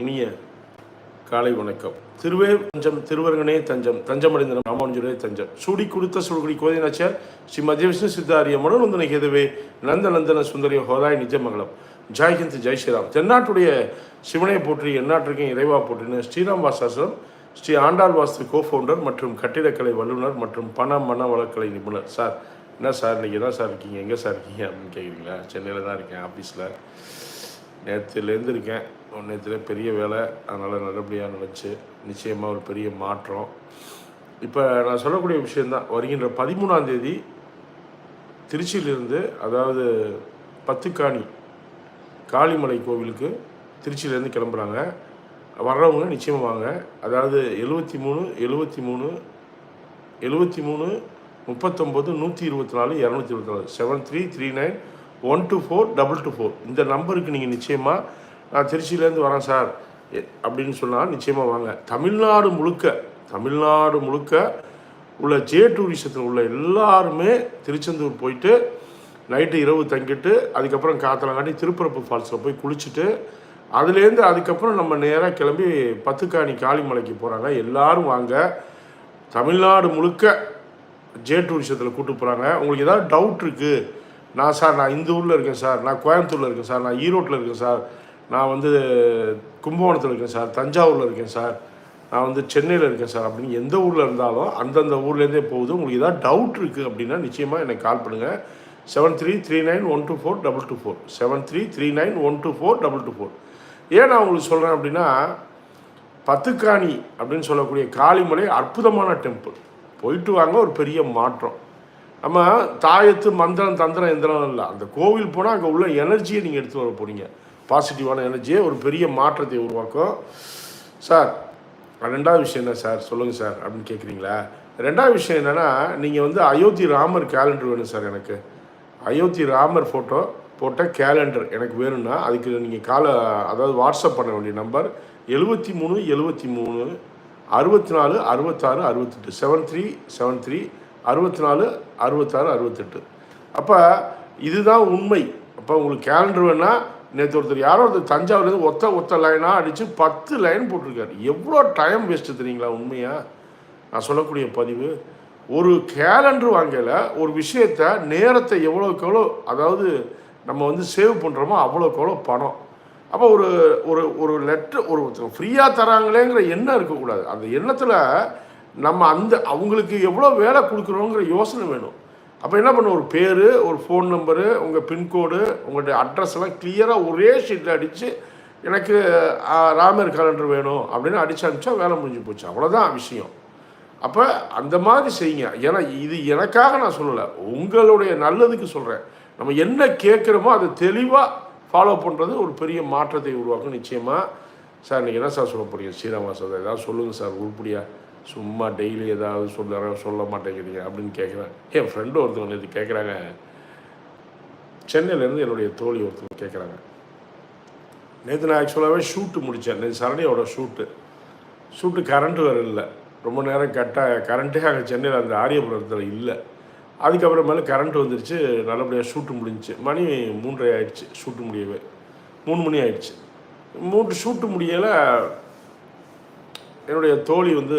இனிய காலை வணக்கம். திருவே தஞ்சம் திருவரங்கனே தஞ்சம் தஞ்சமடைந்த ராமானுஜரே தஞ்சம். சூடி கொடுத்த சுடுகுடி கோதினாச்சியார் ஸ்ரீ மத்திய விஷ்ணு சித்தாரிய மனோநந்தன கேதுவே நந்த நந்தன சுந்தரிய ஹோதாய் நிஜமங்கலம். ஜெய்ஹிந்த் ஜெய் ஸ்ரீராம். தென்னாட்டுடைய சிவனை போற்றி எந்நாட்டிற்கும் இறைவா போற்றின ஸ்ரீராம் வாசாசனம் ஸ்ரீ ஆண்டாள் வாஸ்து கோ ஃபவுண்டர் மற்றும் கட்டிடக்கலை வல்லுநர் மற்றும் பண மன வளக்கலை நிபுணர். சார் என்ன சார் இன்றைக்கி தான் சார் இருக்கீங்க? எங்கே சார் இருக்கீங்க அப்படின்னு கேட்குறீங்களா சென்னையில் தான் இருக்கேன் ஆஃபீஸில் நேற்றுலேருந்து இருக்கேன். நேற்றுல பெரிய வேலை. அதனால் நல்லபடியாக நடந்துச்சு நிச்சயமாக ஒரு பெரிய மாற்றம். இப்போ நான் சொல்லக்கூடிய விஷயந்தான் வருகின்ற பதிமூணாம் தேதி திருச்சியிலிருந்து அதாவது பத்துக்காணி காளிமலை கோவிலுக்கு திருச்சியிலேருந்து கிளம்புறாங்க. வர்றவங்க நிச்சயமாக வாங்க. அதாவது எழுபத்தி மூணு எழுபத்தி மூணு எழுபத்தி மூணு முப்பத்தொம்போது நூற்றி இருபத்தி நாலு இரநூத்தி இருபத்தி நாலு. Seven three three nine one two four double two four இந்த நம்பருக்கு நீங்கள் நிச்சயமாக நான் திருச்சியிலேருந்து வரேன் சார். எ- அப்படின்னு சொன்னால் நிச்சயமாக வாங்க. தமிழ்நாடு முழுக்க தமிழ்நாடு முழுக்க உள்ள ஜே டூரிசத்தில் உள்ள எல்லாருமே திருச்செந்தூர் போயிட்டு நைட்டு இரவு தங்கிட்டு அதுக்கப்புறம் காத்தலங்காட்டி திருப்பரப்பு ஃபால்ஸில் போய் குளிச்சுட்டு அதுலேருந்து அதுக்கப்புறம் நம்ம நேராக கிளம்பி பத்துக்காணி காளிமலைக்கு போகிறாங்க எல்லாரும் வாங்க. தமிழ்நாடு முழுக்க ஜே டூரிசத்தில் கூட்டு போகிறாங்க உங்களுக்கு ஏதாவது டவுட் இருக்குது நான் சார் நான் இந்த ஊரில் இருக்கேன் சார் நான் கோயம்புத்தூரில் இருக்கேன் சார் நான் ஈரோட்டில் இருக்கேன் சார் நான் வந்து கும்பகோணத்தில் இருக்கேன் சார் தஞ்சாவூரில் இருக்கேன் சார். நான் வந்து சென்னையில் இருக்கேன் சார். அப்படின்னு எந்த ஊரில் இருந்தாலும் அந்தந்த ஊர்லேருந்தே போகுது. உங்களுக்கு ஏதாவது டவுட் இருக்குது அப்படின்னா நிச்சயமாக எனக்கு கால் பண்ணுங்கள் seven three three nine one two four double two four seven three three nine one two four double two four ஏன் நான் உங்களுக்கு சொல்கிறேன் அப்படின்னா பத்துக்காணி அப்படின்னு சொல்லக்கூடிய காளிமலை அற்புதமான டெம்பிள் போயிட்டு வாங்க ஒரு பெரிய மாற்றம். நம்ம தாயத்து மந்திரம் தந்திரம் எந்திரம் இல்லை. அந்த கோவில் போனால் அங்கே உள்ள எனர்ஜியை நீங்கள் எடுத்து வர போகிறீங்க பாசிட்டிவான எனர்ஜியை ஒரு பெரிய மாற்றத்தை உருவாக்கும். சார் ரெண்டாவது விஷயம் என்ன சார்? சொல்லுங்கள் சார் அப்படின்னு கேட்குறீங்களா ரெண்டாவது விஷயம் என்னென்னா நீங்கள் வந்து அயோத்தி ராமர் கேலண்டர் வேணும் சார் எனக்கு. அயோத்தி ராமர் ஃபோட்டோ போட்ட கேலண்டர் எனக்கு வேணும்னா அதுக்கு நீங்கள் கால அதாவது வாட்ஸ்அப் பண்ண வேண்டிய நம்பர் எழுபத்தி மூணு எழுபத்தி மூணு அறுபத்தி நாலு அறுபத்தாறு அறுபத்தெட்டு செவன் த்ரீ செவன் த்ரீ அறுபத்தி நாலு அறுபத்தாறு அறுபத்தெட்டு அப்போ இதுதான் உண்மை. அப்போ உங்களுக்கு கேலண்டர் வேணால் நேற்று ஒருத்தர் யாரோ ஒருத்தர் தஞ்சாவூர்லேருந்து ஒத்த ஒத்த லைனாக அடித்து பத்து லைன் போட்டிருக்காரு. எவ்வளோ டைம் வேஸ்ட்டு தெரியுங்களா உண்மையாக நான் சொல்லக்கூடிய பதிவு ஒரு கேலண்டர் வாங்கல ஒரு விஷயத்த நேரத்தை எவ்வளோக்கு எவ்வளோ அதாவது நம்ம வந்து சேவ் பண்ணுறோமோ அவ்வளோக்கு எவ்வளோ பணம். அப்போ ஒரு ஒரு ஒரு லெட்ரு ஒரு ஃப்ரீயாக தராங்களேங்கிற எண்ணம் இருக்கக்கூடாது. அந்த எண்ணத்தில் நம்ம அந்த அவங்களுக்கு எவ்வளோ வேலை கொடுக்குறோங்கிற யோசனை வேணும். அப்போ என்ன பண்ணும்? ஒரு பேர் ஒரு ஃபோன் நம்பரு உங்கள் பின்கோடு உங்களுடைய அட்ரஸ் எல்லாம் கிளியராக ஒரே ஷீட்டில் அடித்து எனக்கு ராமர் கேலண்டர் வேணும் அப்படின்னு அடிச்சு அனுப்பிச்சா வேலை முடிஞ்சு போச்சு. அவ்வளோதான் விஷயம். அப்போ அந்த மாதிரி செய்யுங்க. ஏன்னா இது எனக்காக நான் சொல்லலை. உங்களுடைய நல்லதுக்கு சொல்கிறேன் நம்ம என்ன கேட்குறோமோ அதை தெளிவாக ஃபாலோ பண்ணுறது ஒரு பெரிய மாற்றத்தை உருவாக்கும் நிச்சயமாக சார் நீங்கள் என்ன சார் சொல்ல போகிறீங்க ஸ்ரீராமா சார் ஏதாவது சொல்லுங்கள் சார் உருப்படியாக சும்மா டெய்லி ஏதாவது சொல்ல சொல்ல மாட்டேங்கிறீங்க அப்படின்னு கேட்குறேன் என் ஃப்ரெண்டு ஒருத்தவங்க இது கேட்குறாங்க சென்னையிலேருந்து என்னுடைய தோழி ஒருத்தவங்க கேட்குறாங்க நேற்று நான் ஆக்சுவலாகவே ஷூட்டு முடித்தேன் நேற்று சரணியோட ஷூட்டு ஷூட்டு கரண்ட்டு வேறு இல்லை. ரொம்ப நேரம் கட்டாக கரண்ட்டே அங்கே சென்னையில் அந்த ஆரியபுரத்தில் இல்லை. அதுக்கப்புறமேல கரண்ட் வந்துருச்சு. நல்லபடியாக ஷூட்டு முடிஞ்சிச்சு. மணி மூன்றரை ஆயிடுச்சு. ஷூட்டு முடியவே. மூணு மணி ஆயிடுச்சு. மூன்று ஷூட்டு முடியலை என்னுடைய தோழி வந்து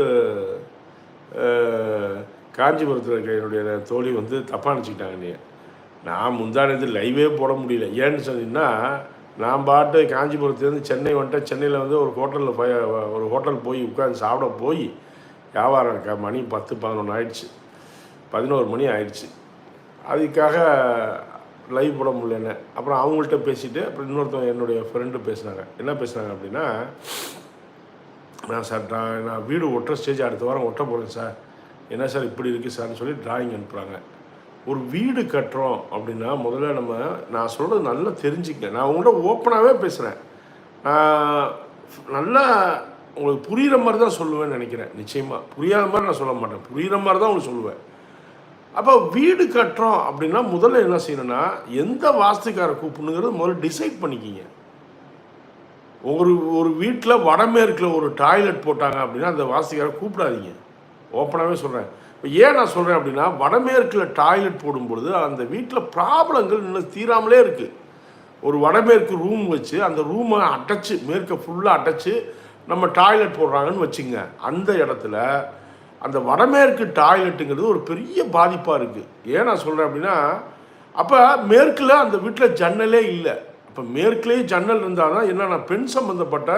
காஞ்சிபுரத்தில் இருக்க என்னுடைய தோழி வந்து தப்பாக நினச்சிக்கிட்டாங்க நீ நான் முந்தானது லைவே போட முடியல. ஏன்னு சொன்னீங்கன்னா நான் பாட்டு காஞ்சிபுரத்துலேருந்து சென்னை வந்துட்டேன். சென்னையில் வந்து ஒரு ஹோட்டலில் போய் ஒரு ஹோட்டல் போய் உட்காந்து சாப்பிட போய் வியாபாரம் இருக்கா மணி பத்து பதினொன்று ஆயிடுச்சு. பதினோரு மணி ஆயிடுச்சு. அதுக்காக லைவ் போட முடியலன்னு அப்புறம் அவங்கள்ட்ட பேசிவிட்டு அப்புறம் இன்னொருத்தவங்க என்னுடைய ஃப்ரெண்டு பேசுனாங்க. என்ன பேசுனாங்க அப்படின்னா நான் சார் நான் நான் வீடு ஒட்டுற ஸ்டேஜ் அடுத்த வாரம் ஒட்ட போகிறேன் சார். என்ன சார் இப்படி இருக்குது சார்னு சொல்லி டிராயிங் அனுப்புகிறாங்க ஒரு வீடு கட்டுறோம் அப்படின்னா முதல்ல நம்ம நான் சொல்கிறது நல்லா தெரிஞ்சுக்க நான் உங்கள்கிட்ட ஓப்பனாகவே பேசுகிறேன் நல்லா உங்களுக்கு புரிகிற மாதிரி தான் சொல்லுவேன்னு நினைக்கிறேன். நிச்சயமாக புரியாத மாதிரி நான் சொல்ல மாட்டேன். புரிகிற மாதிரி தான் உங்களுக்கு சொல்லுவேன். அப்போ வீடு கட்டுறோம் அப்படின்னா முதல்ல என்ன செய்யணும்னா எந்த வாஸ்துக்காரை கூப்பிடுங்கிறது முதல்ல டிசைட் பண்ணிக்கிங்க. ஒரு ஒரு வீட்டில் வடமேற்கில் ஒரு டாய்லெட் போட்டாங்க அப்படின்னா அந்த வாசிக்காரை கூப்பிடாதீங்க. ஓப்பனாகவே சொல்கிறேன் இப்போ ஏன் நான் சொல்கிறேன் அப்படின்னா வடமேற்கில் டாய்லெட் போடும்பொழுது அந்த வீட்டில் ப்ராப்ளங்கள் இன்னும் தீராமலே இருக்குது ஒரு வடமேற்கு ரூம் வச்சு அந்த ரூமை அட்டச்சு மேற்க ஃபுல்லாக அட்டச்சு நம்ம டாய்லெட் போடுறாங்கன்னு வச்சுங்க அந்த இடத்துல அந்த வடமேற்கு டாய்லெட்டுங்கிறது ஒரு பெரிய பாதிப்பாக இருக்குது ஏன் நான் சொல்கிறேன் அப்படின்னா அப்போ மேற்கில் அந்த வீட்டில் ஜன்னலே இல்லை. அப்போ மேற்கிலே ஜன்னல் இருந்தால் தான் என்னென்னா பெண் சம்மந்தப்பட்ட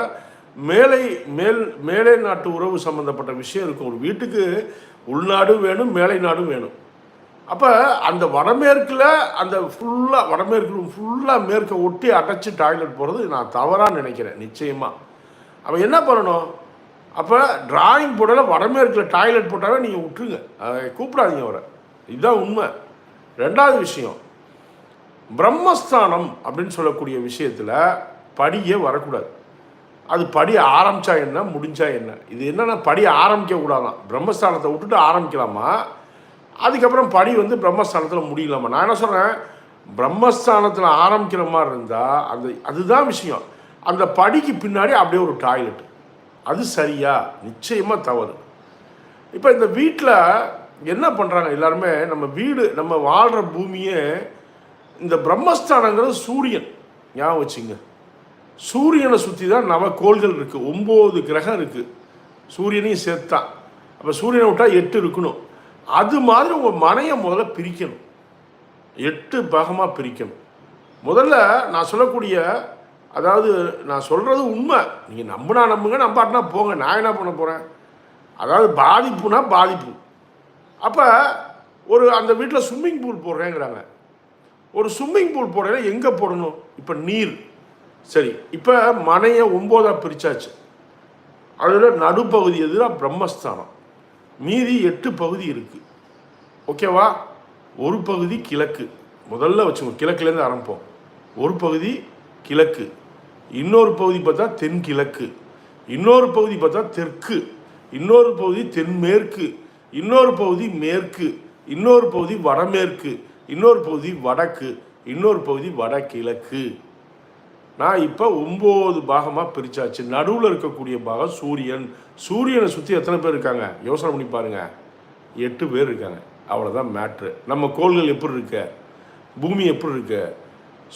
மேலை மேல் மேலை நாட்டு உறவு சம்மந்தப்பட்ட விஷயம் இருக்கும். ஒரு வீட்டுக்கு உள்நாடும் வேணும் மேலை நாடும் வேணும். அப்போ அந்த வடமேற்கில் அந்த ஃபுல்லாக வடமேற்கு ஃபுல்லாக மேற்கை ஒட்டி அடைச்சி டாய்லெட் போகிறது நான் தவறாக நினைக்கிறேன் நிச்சயமாக அப்போ என்ன பண்ணணும்? அப்போ டிராயிங் போடல வடமேற்கில் டாய்லெட் போட்டாவே நீங்கள் விட்டுருங்க கூப்பிடாதீங்க அவரை. இதுதான் உண்மை. ரெண்டாவது விஷயம் பிரம்மஸ்தானம் அப்படின்னு சொல்லக்கூடிய விஷயத்தில் படியே வரக்கூடாது. அது படி ஆரம்பிச்சா என்ன முடிஞ்சா என்ன? இது என்னென்னா படி ஆரம்பிக்க கூடாதான். பிரம்மஸ்தானத்தை விட்டுட்டு ஆரம்பிக்கலாமா? அதுக்கப்புறம் படி வந்து பிரம்மஸ்தானத்தில் முடியலாமா? நான் என்ன சொல்கிறேன் பிரம்மஸ்தானத்தில் ஆரம்பிக்கிற மாதிரி இருந்தால் அந்த அதுதான் விஷயம். அந்த படிக்கு பின்னாடி அப்படியே ஒரு டாய்லெட் அது சரியா? நிச்சயமாக தவறு. இப்போ இந்த வீட்டில் என்ன பண்ணுறாங்க எல்லாருமே? நம்ம வீடு நம்ம வாழ்கிற பூமியே இந்த பிரம்மஸ்தானங்கிறது சூரியன். ஞாபகம் வச்சுங்க. சூரியனை சுற்றி தான் நவக்கோள்கள் இருக்குது ஒம்பது கிரகம் இருக்குது சூரியனையும் சேர்த்தான். அப்போ சூரியனை விட்டால் எட்டு இருக்கணும். அது மாதிரி உங்கள் மனையை முதல்ல பிரிக்கணும். எட்டு பாகமாக பிரிக்கணும். முதல்ல நான் சொல்லக்கூடிய அதாவது நான் சொல்கிறது உண்மை. நீங்கள் நம்பினா நம்புங்க நம்பாட்டினா போங்க. நான் என்ன பண்ண போகிறேன் அதாவது பாதிப்புனா பாதிப்பு. அப்போ ஒரு அந்த வீட்டில் ஸ்விம்மிங் பூல் போடுறேங்கிறாங்க. ஒரு ஸ்விம்மிங் பூல் போடுறேன்னா எங்கே போடணும்? இப்போ நீர். சரி இப்போ மனையை ஒம்போதாக பிரித்தாச்சு அதில் நடுப்பகுதி எதுனா பிரம்மஸ்தானம். மீதி எட்டு பகுதி இருக்குது ஓகேவா ஒரு பகுதி கிழக்கு. முதல்ல வச்சுக்கோ கிழக்குலேருந்து ஆரம்பிப்போம். ஒரு பகுதி கிழக்கு. இன்னொரு பகுதி பார்த்தா தென்கிழக்கு. இன்னொரு பகுதி பார்த்தா தெற்கு. இன்னொரு பகுதி தென்மேற்கு. இன்னொரு பகுதி மேற்கு. இன்னொரு பகுதி வடமேற்கு. இன்னொரு பகுதி வடக்கு இன்னொரு பகுதி வடகிழக்கு. நான் இப்போ ஒம்பது பாகமாக பிரித்தாச்சு நடுவில் இருக்கக்கூடிய பாகம் சூரியன். சூரியனை சுற்றி எத்தனை பேர் இருக்காங்க? யோசனை பண்ணி பாருங்கள் எட்டு பேர் இருக்காங்க. அவ்வளோதான் மேட்ரு நம்ம கோள்கள் எப்படி இருக்கு? பூமி எப்படி இருக்கு?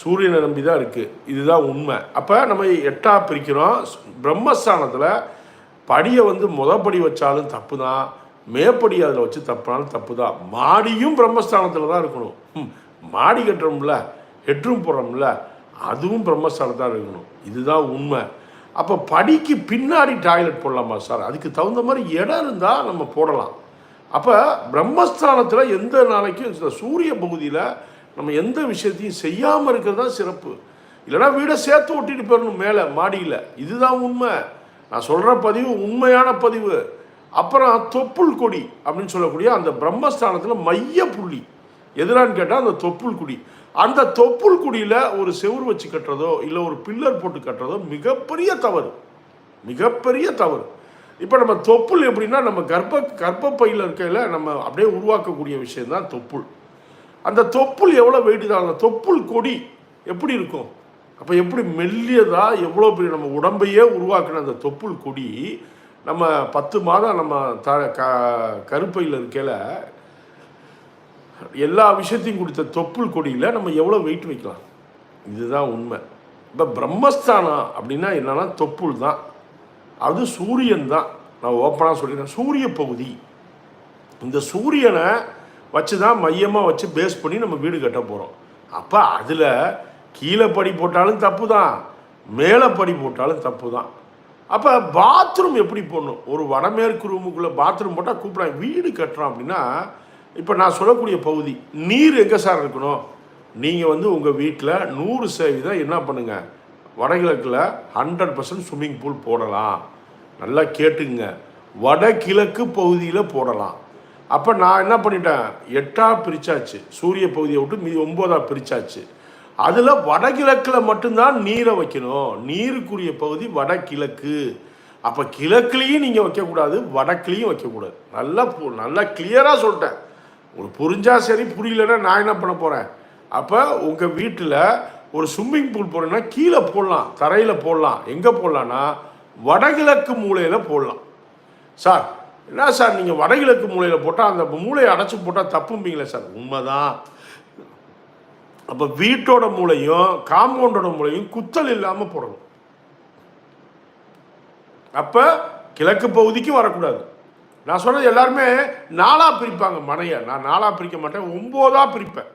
சூரியனை நம்பி தான் இருக்குது இதுதான் உண்மை. அப்போ நம்ம எட்டாக பிரிக்கிறோம். பிரம்மஸ்தானத்தில் படியை வந்து முதப்படி வச்சாலும் தப்பு தான் மேப்படி அதில் வச்சு தப்புனாலும் தப்பு தான் மாடியும் பிரம்மஸ்தானத்தில் தான் இருக்கணும். ம், மாடி கட்டுறோம்ல ஹெட்ரூம் போடுறோம்ல அதுவும் பிரம்மஸ்தானத்தில் தான் இருக்கணும். இதுதான் உண்மை. அப்போ படிக்கு பின்னாடி டாய்லெட் போடலாமா சார்? அதுக்கு தகுந்த மாதிரி இடம் இருந்தால் நம்ம போடலாம். அப்போ பிரம்மஸ்தானத்தில் எந்த நாளைக்கும் இந்த சூரிய பகுதியில் நம்ம எந்த விஷயத்தையும் செய்யாமல் இருக்கிறது தான் சிறப்பு. இல்லைன்னா வீடை சேர்த்து ஒட்டிட்டு போயிடணும் மேலே மாடியில். இதுதான் உண்மை. நான் சொல்கிற பதிவு உண்மையான பதிவு. அப்புறம் தொப்புள் கொடி அப்படின்னு சொல்லக்கூடிய அந்த பிரம்மஸ்தானத்தில் மைய புள்ளி. எதிரான்னு கேட்டால் அந்த தொப்புள் குடி. அந்த தொப்புள் குடியில் ஒரு செவுரு வச்சு கட்டுறதோ இல்லை ஒரு பில்லர் போட்டு கட்டுறதோ மிகப்பெரிய தவறு. மிகப்பெரிய தவறு. இப்போ நம்ம தொப்புள் எப்படின்னா நம்ம கர்ப்ப கர்ப்பப்பையில் இருக்கையில் நம்ம அப்படியே உருவாக்கக்கூடிய விஷயந்தான் தொப்புள். அந்த தொப்புள் எவ்வளோ வெயிட் தான்? அந்த தொப்புள் கொடி எப்படி இருக்கும்? அப்போ எப்படி மெல்லியதாக எவ்வளோ பெரிய நம்ம உடம்பையே உருவாக்குன அந்த தொப்புள் கொடி நம்ம பத்து மாதம் நம்ம த க கருப்பையில் இருக்கையில் எல்லா விஷயத்தையும் கொடுத்த தொப்புள் கொடியில் நம்ம எவ்வளோ வெயிட் வைக்கலாம்? இதுதான் உண்மை. இப்போ பிரம்மஸ்தானம் அப்படின்னா என்னன்னா தொப்புள் தான். அது சூரியன் தான். நான் ஓப்பனாக சொல்லிடுறேன். சூரிய பகுதி. இந்த சூரியனை வச்சு தான் மையமாக வச்சு பேஸ் பண்ணி நம்ம வீடு கட்ட போகிறோம் அப்போ அதில் கீழே படி போட்டாலும் தப்பு தான் மேலே படி போட்டாலும் தப்பு தான் அப்போ பாத்ரூம் எப்படி போடணும்? ஒரு வடமேற்கு ரூமுக்குள்ளே பாத்ரூம் போட்டால் கூப்பிட்றாங்க வீடு கட்டுறோம் அப்படின்னா இப்போ நான் சொல்லக்கூடிய பகுதி நீர் எங்கே சார் இருக்கணும்? நீங்கள் வந்து உங்கள் வீட்டில் நூறு சதவீதம் என்ன பண்ணுங்கள் வடகிழக்கில் ஹண்ட்ரட் பர்சன்ட் ஸ்விம்மிங் பூல் போடலாம். நல்லா கேட்டுங்க வடகிழக்கு பகுதியில் போடலாம். அப்போ நான் என்ன பண்ணிட்டேன்? எட்டாக பிரிச்சாச்சு. சூரிய பகுதியை விட்டு மீதி ஒம்போதாக பிரிச்சாச்சு. அதில் வடகிழக்கில் மட்டும்தான் நீரை வைக்கணும். நீருக்குரிய பகுதி வடகிழக்கு. அப்போ கிழக்குலேயும் நீங்கள் வைக்கக்கூடாது வடக்குலேயும் வைக்கக்கூடாது. நல்லா பு- நல்லா கிளியராக சொல்லிட்டேன். உங்களுக்கு புரிஞ்சால் சரி புரியலன்னா நான் என்ன பண்ண போகிறேன் அப்போ உங்கள் வீட்டில் ஒரு ஸ்விம்மிங் பூல் போடுறேன்னா கீழே போடலாம் தரையில் போடலாம். எங்கே போடலான்னா வடகிழக்கு மூலையில் போடலாம். சார் என்ன சார் நீங்கள் வடகிழக்கு மூலையில் போட்டால் அந்த மூலையை அடைச்சி போட்டால் தப்பும்பீங்களே சார்? உண்மைதான். அப்போ வீட்டோட மூலையும் காம்பவுண்டோட மூலையும் குத்தல் இல்லாமல் போடணும். அப்போ கிழக்கு பகுதிக்கு வரக்கூடாது. நான் சொன்னது எல்லாருமே நாளாக பிரிப்பாங்க மனையை. நான் நாளாக பிரிக்க மாட்டேன் ஒம்போதாக பிரிப்பேன்.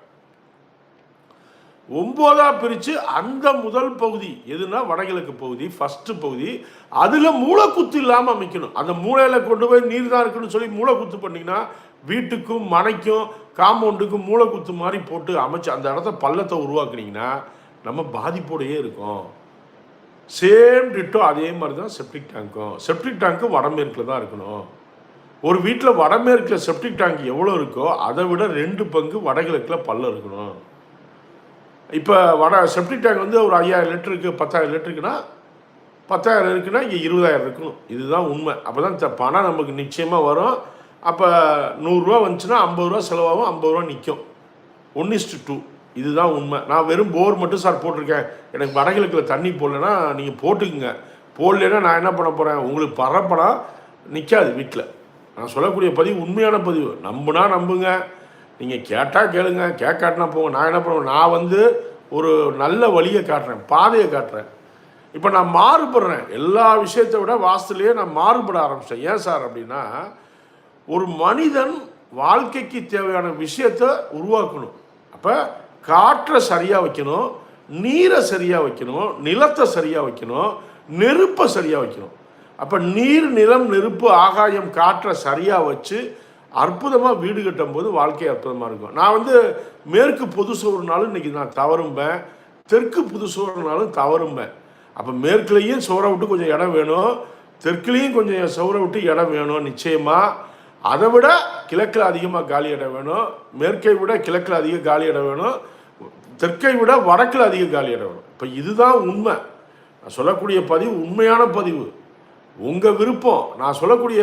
ஒம்போதாக பிரித்து அந்த முதல் பகுதி எதுனா வடகிழக்கு பகுதி ஃபஸ்ட்டு பகுதி. அதில் மூளைக்குத்து இல்லாமல் அமைக்கணும். அந்த மூளையில் கொண்டு போய் நீர் தான் இருக்குன்னு சொல்லி மூளைக்குத்து பண்ணிங்கன்னா வீட்டுக்கும் மனைக்கும் காம்பவுண்டுக்கும் மூளைக்குத்து மாதிரி போட்டு அமைச்சு அந்த இடத்த பள்ளத்தை உருவாக்குனீங்கன்னா நம்ம பாதிப்போடையே இருக்கோம். சேம் டிட்டோ அதே மாதிரி தான் செப்டிக் டேங்க்கும் செப்டிக் டேங்க்கு வடமேற்கில் தான் இருக்கணும். ஒரு வீட்டில் வடமேற்கில் செப்டிக் டேங்க் எவ்வளோ இருக்கோ அதை விட ரெண்டு பங்கு வடகிழக்கில் பள்ளம் இருக்கணும். இப்போ வட செப்டிக் டேங்க் வந்து ஒரு ஐயாயிரம் லிட்டருக்கு பத்தாயிரம் லிட்டருக்குன்னா பத்தாயிரம் இருக்குன்னா இங்கே இருபதாயிரம் இருக்கணும். இதுதான் உண்மை. அப்போ தான் பணம் நமக்கு நிச்சயமாக வரும். அப்போ நூறுரூவா வந்துச்சுன்னா ஐம்பது ரூபா செலவாகும் ஐம்பது ரூபா நிற்கும் ஒன் இஸ்டு டூ இதுதான் உண்மை. நான் வெறும் போர் மட்டும் சார் போட்டிருக்கேன். எனக்கு வடகிழக்கில் தண்ணி போடலன்னா நீங்கள் போட்டுக்குங்க. போடலைன்னா நான் என்ன பண்ண போகிறேன் உங்களுக்கு பரப்படம் நிற்காது வீட்டில் நான் சொல்லக்கூடிய பதிவு உண்மையான பதிவு. நம்புனா நம்புங்க. நீங்கள் கேட்டால் கேளுங்க கேட்காட்டினா போங்க. நான் என்ன பண்ணுவேன்? நான் வந்து ஒரு நல்ல வழியை காட்டுறேன் பாதையை காட்டுறேன். இப்போ நான் மாறுபடுறேன். எல்லா விஷயத்தை விட வாஸ்துலேயே நான் மாறுபட ஆரம்பித்தேன் ஏன் சார் அப்படின்னா ஒரு மனிதன் வாழ்க்கைக்கு தேவையான விஷயத்தை உருவாக்கணும். அப்போ காற்றை சரியாக வைக்கணும் நீரை சரியாக வைக்கணும் நிலத்தை சரியாக வைக்கணும் நெருப்பை சரியாக வைக்கணும். அப்போ நீர் நிலம் நெருப்பு ஆகாயம் காற்றை சரியாக வச்சு அற்புதமாக வீடு கட்டும் போது வாழ்க்கை அற்புதமாக இருக்கும். நான் வந்து மேற்கு பொது சோறுனாலும் இன்னைக்கு நான் தவறும்பேன். தெற்கு புது சோறுனாலும் தவறும்பேன். அப்போ மேற்குலேயும் சோறை விட்டு கொஞ்சம் இடம் வேணும். தெற்குலேயும் கொஞ்சம் சோறை விட்டு இடம் வேணும் நிச்சயமாக அதை விட கிழக்கில் அதிகமாக காலி இடம் வேணும். மேற்கை விட கிழக்கில் அதிக காலி இடம் வேணும். தெற்கை விட வடக்கில் அதிக காலி இடம் வேணும். இப்போ இதுதான் உண்மை. நான் சொல்லக்கூடிய பதிவு உண்மையான பதிவு. உங்கள் விருப்பம். நான் சொல்லக்கூடிய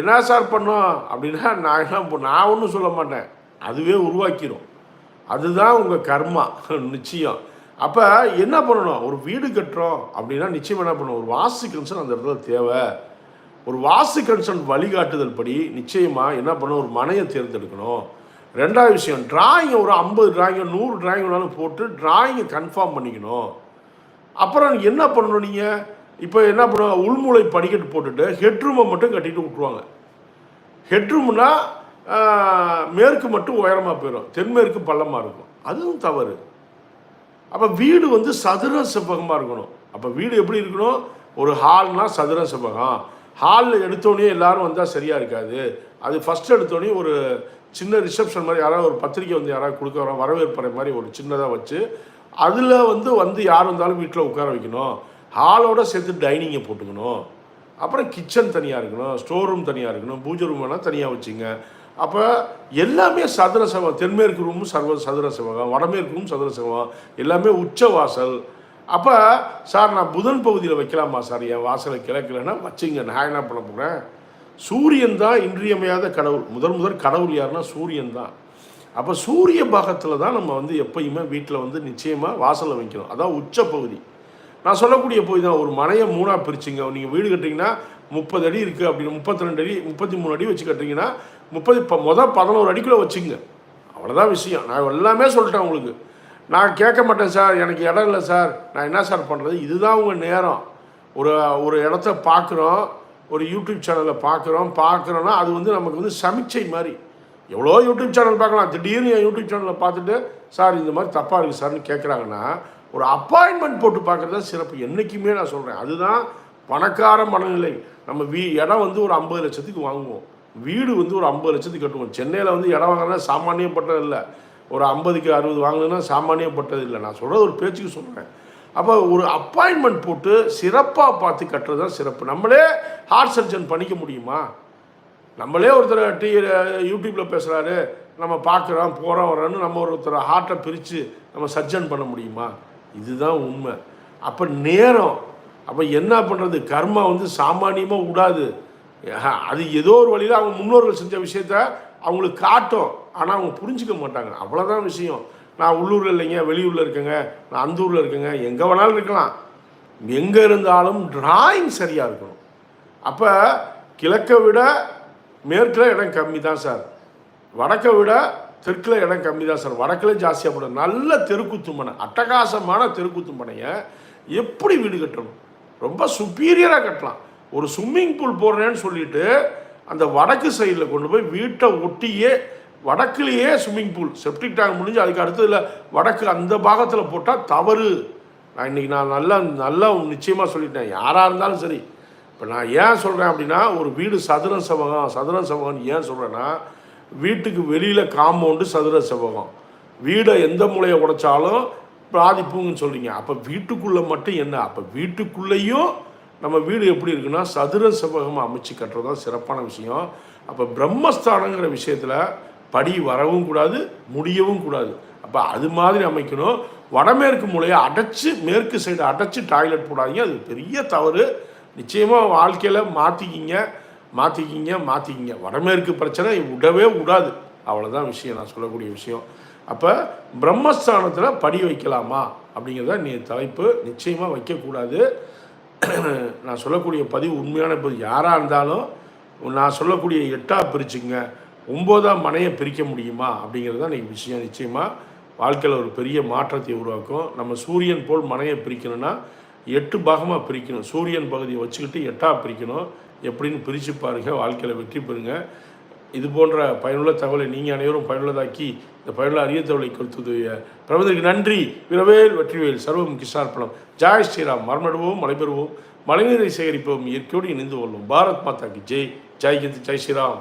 என்ன சார் பண்ணோம்? அப்படின்னா நான் என்ன நான் ஒன்றும் சொல்ல மாட்டேன். அதுவே உருவாக்கிடும் அதுதான் உங்கள் கர்மா நிச்சயம். அப்போ என்ன பண்ணணும்? ஒரு வீடு கட்டுறோம் அப்படின்னா நிச்சயம் என்ன பண்ணணும்? ஒரு வாஸ்து கன்சர்ன் அந்த இடத்துல தேவை. ஒரு வாஸ்து கன்சர்ன் வழிகாட்டுதல் படி நிச்சயமாக என்ன பண்ணணும்? ஒரு மனையை தேர்ந்தெடுக்கணும். ரெண்டாவது விஷயம் டிராயிங்கை ஒரு ஐம்பது டிராயிங் நூறு டிராயிங் வேணாலும் போட்டு டிராயிங்கை கன்ஃபார்ம் பண்ணிக்கணும். அப்புறம் என்ன பண்ணணும் நீங்கள் இப்போ என்ன பண்ணுவாங்க? உள்மூளை படிக்கட்டு போட்டுட்டு ஹெட்ரூமை மட்டும் கட்டிட்டு விட்ருவாங்க ஹெட்ரூம்னா மேற்கு மட்டும் உயரமாக போயிடும் தென்மேற்கு பள்ளமாக இருக்கும். அதுவும் தவறு. அப்போ வீடு வந்து சதுர செவ்வகமாக இருக்கணும். அப்போ வீடு எப்படி இருக்கணும்? ஒரு ஹால்னால் சதுர செவ்வகம். ஹாலில் எடுத்தோடனே எல்லாரும் வந்தால் சரியாக இருக்காது. அது ஃபஸ்ட் எடுத்தோடனே ஒரு சின்ன ரிசப்ஷன் மாதிரி யாராவது ஒரு பத்திரிக்கை வந்து யாராவது கொடுக்க வரோம் வரவேற்பறை மாதிரி ஒரு சின்னதாக வச்சு அதில் வந்து வந்து யார் வந்தாலும் வீட்டில் உட்கார வைக்கணும். ஹாலோட சேர்த்து டைனிங்கை போட்டுக்கணும். அப்புறம் கிச்சன் தனியாக இருக்கணும் ஸ்டோர் ரூம் தனியாக இருக்கணும் பூஜை ரூம் வேணால் தனியாக வச்சுங்க. அப்போ எல்லாமே சதுர செவம் தென்மேற்கு ரூமும் சர்வ சதுர செவகம் வடமேற்கு ரூம் சதுர செவகம் எல்லாமே உச்ச வாசல். அப்போ சார் நான் புதன் பகுதியில் வைக்கலாமா சார்? என் வாசலை கிழக்கலைன்னா வச்சுங்க நான் என்ன பண்ண போகிறேன் சூரியன் தான் இன்றியமையாத கடவுள். முதல் முதல் கடவுள் யாருன்னா சூரியன் தான். அப்போ சூரிய பாகத்தில் தான் நம்ம வந்து எப்பயுமே வீட்டில் வந்து நிச்சயமாக வாசலில் வைக்கணும். அதான் உச்ச பகுதி. நான் சொல்லக்கூடிய போய் தான் ஒரு மனையை மூணாக பிரிச்சுங்க. நீங்கள் வீடு கட்டுறீங்கன்னா முப்பது அடி இருக்குது அப்படின்னு முப்பத்தி ரெண்டு அடி முப்பத்தி மூணு அடி வச்சு கட்டுறீங்கன்னா முப்பது இப்போ மொதல் பதினோரு அடிக்குள்ளே வச்சுங்க. அவ்வளோதான் விஷயம். நான் எல்லாமே சொல்லிட்டேன் உங்களுக்கு. நான் கேட்க மாட்டேன் சார் எனக்கு இடம் இல்லை சார். நான் என்ன சார் பண்ணுறது இதுதான் உங்கள் நேரம். ஒரு ஒரு இடத்த பார்க்குறோம் ஒரு யூடியூப் சேனலில் பார்க்குறோம் பார்க்குறோன்னா அது வந்து நமக்கு வந்து சமிச்சை மாதிரி. எவ்வளோ யூடியூப் சேனல் பார்க்கலாம். திடீர்னு என் யூடியூப் சேனலில் பார்த்துட்டு சார் இந்த மாதிரி தப்பாக இருக்குது சார்னு கேட்குறாங்கன்னா ஒரு அப்பாயின்மெண்ட் போட்டு பார்க்குறது தான் சிறப்பு. என்றைக்குமே நான் சொல்கிறேன் அதுதான் பணக்கார மனநிலை. நம்ம வீ இடம் வந்து ஒரு ஐம்பது லட்சத்துக்கு வாங்குவோம். வீடு வந்து ஒரு ஐம்பது லட்சத்துக்கு கட்டுவோம். சென்னையில் வந்து இடம் வாங்கினா சாமானியப்பட்டது இல்லை. ஒரு ஐம்பதுக்கு அறுபது வாங்கினா சாமானியப்பட்டது இல்லை. நான் சொல்கிறது ஒரு பேச்சுக்கு சொல்கிறேன் அப்போ ஒரு அப்பாயின்மெண்ட் போட்டு சிறப்பாக பார்த்து கட்டுறது தான் சிறப்பு. நம்மளே ஹார்ட் சர்ஜன் பண்ணிக்க முடியுமா? நம்மளே ஒருத்தர் டி யூடியூப்பில் பேசுகிறாரு நம்ம பார்க்குறோம் போகிறோம் வரோன்னு நம்ம ஒருத்தர் ஹார்ட்டை பிரித்து நம்ம சர்ஜன் பண்ண முடியுமா? இதுதான் உண்மை. அப்போ நேரம் அப்போ என்ன பண்ணுறது கர்மா வந்து சாமானியமாக விடாது அது ஏதோ ஒரு வழியில் அவங்க முன்னோர்கள் செஞ்ச விஷயத்த அவங்களுக்கு காட்டும். ஆனால் அவங்க புரிஞ்சுக்க மாட்டாங்க. அவ்வளோதான் விஷயம். நான் உள்ளூரில் இல்லைங்க வெளியூரில் இருக்கேங்க நான் அந்த ஊரில் இருக்கேங்க எங்கே வேணாலும் இருக்கலாம். எங்கே இருந்தாலும் டிராயிங் சரியாக இருக்கணும். அப்போ கிழக்கை விட மேற்கில் இடம் கம்மி தான் சார். வடக்கை விட தெற்கில் இடம் கம்மி தான் சார். வடக்கில் ஜாஸ்தியாக போடும் நல்ல தெருக்குத்து மனை அட்டகாசமான தெருக்குத்து மனையை எப்படி வீடு கட்டணும்? ரொம்ப சுப்பீரியராக கட்டலாம். ஒரு ஸ்விம்மிங் பூல் போடுறேன்னு சொல்லிட்டு அந்த வடக்கு சைடில் கொண்டு போய் வீட்டை ஒட்டியே வடக்குலேயே ஸ்விம்மிங் பூல் செப்டிக் டேங்க் முடிஞ்சு அதுக்கு அடுத்ததில் வடக்கு அந்த பாகத்தில் போட்டால் தவறு. நான் இன்னைக்கு நான் நல்லா நல்லா நிச்சயமாக சொல்லிட்டேன். யாராக இருந்தாலும் சரி. இப்போ நான் ஏன் சொல்கிறேன் அப்படின்னா ஒரு வீடு சதுரம் சமகம் சதுரம் செவகம் ஏன் சொல்கிறேன்னா வீட்டுக்கு வெளியில் காம்பவுண்டு சதுர செவகம் வீடை எந்த மூலையை உடைச்சாலும் பாதிப்புன்னு சொல்கிறீங்க அப்போ வீட்டுக்குள்ளே மட்டும் என்ன? அப்போ வீட்டுக்குள்ளேயும் நம்ம வீடு எப்படி இருக்குன்னா சதுர செவ்வகமாக அமைச்சு கட்டுறது தான் சிறப்பான விஷயம். அப்போ பிரம்மஸ்தானங்கிற விஷயத்தில் படி வரவும் கூடாது முடியவும் கூடாது. அப்போ அது மாதிரி அமைக்கணும். வடமேற்கு மூலையை அடைச்சி மேற்கு சைடு அடைச்சி டாய்லெட் போடாதீங்க. அது பெரிய தவறு. நிச்சயமாக வாழ்க்கையில் மாற்றிக்கிங்க மாற்றிக்கிங்க மாற்றிக்கிங்க வடமேற்கு பிரச்சனை விடவே விடாது அவ்வளோதான் விஷயம் நான் சொல்லக்கூடிய விஷயம். அப்போ பிரம்மஸ்தானத்தில் படி வைக்கலாமா? அப்படிங்கிறத நீ தலைப்பு நிச்சயமாக வைக்கக்கூடாது. நான் சொல்லக்கூடிய பதிவு உண்மையான பதிவு. யாராக இருந்தாலும் நான் சொல்லக்கூடிய எட்டாக பிரிச்சுங்க. ஒம்போதாம் மனையை பிரிக்க முடியுமா? அப்படிங்கிறது தான் இன்றைக்கி விஷயம். நிச்சயமாக வாழ்க்கையில் ஒரு பெரிய மாற்றத்தை உருவாக்கும். நம்ம சூரியன் போல் மனையை பிரிக்கணும்னா எட்டு பாகமாக பிரிக்கணும். சூரியன் பகுதியை வச்சுக்கிட்டு எட்டாக பிரிக்கணும். எப்படின்னு பிரித்து பாருங்கள் வாழ்க்கையில் வெற்றி பெறுங்க. இது போன்ற பயனுள்ள தகவலை நீங்கள் அனைவரும் பயனுள்ளதாக்கி இந்த பயனுள்ள அரிய தகவலை கொடுத்தது பிரபந்தருக்கு நன்றி. விரவேல் வெற்றிவேல் சர்வம் கிசார்ப்பணம் ஜாய் ஸ்ரீராம். மரமடுவோம் மலைபெறுவோம். மழைநீரை சேகரிப்போம். இயற்கையோடு இணைந்து கொள்வோம். பாரத் மாதாக்கு. ஜெய். ஜெய் ஹிந்த். ஜெய் ஸ்ரீராம்.